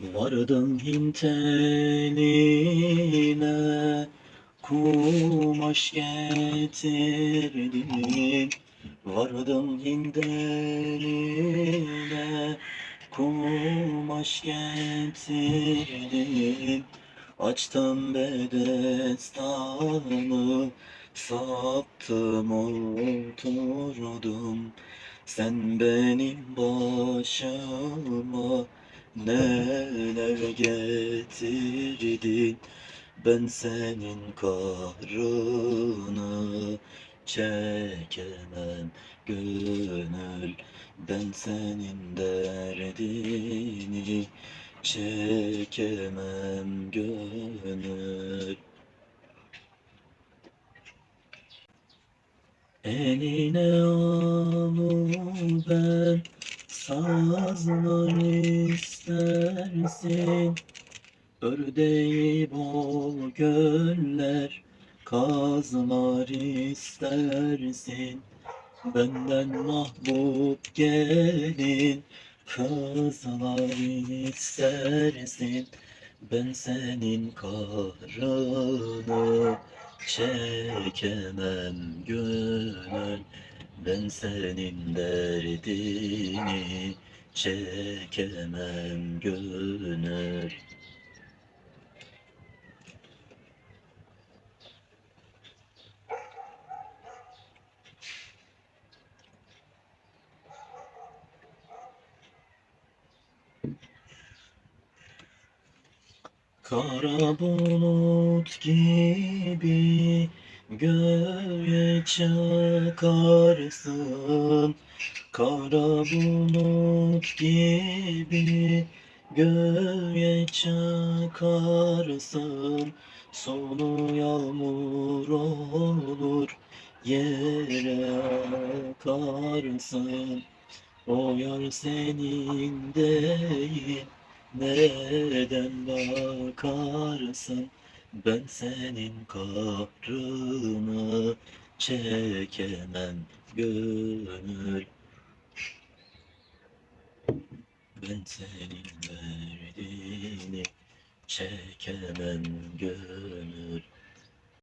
Vardım Hint eline kumaş getirdim Vardım Hint eline kumaş getirdim Açtım bedestanı sattım oturdum Sen benim başıma Neler getirdin? Ben senin kahrını çekemem gönül. Ben senin derdini çekemem gönül. Eline alıp ben Sazlar istersin. Ördeği bol göller Kazlar istersin. Benden mahbub gelin Kızlar istersin. Ben senin kahrını Çekemem gönül ben senin derdini çekemem gönül. Kara bulut gibi göğe çıkarsın Kara bulut gibi göğe çıkarsın Sonu yağmur olur yere akarsın O yar senin değil Nereden bakarsın ben senin kahrını çekemem gönül. Ben senin derdini çekemem gönül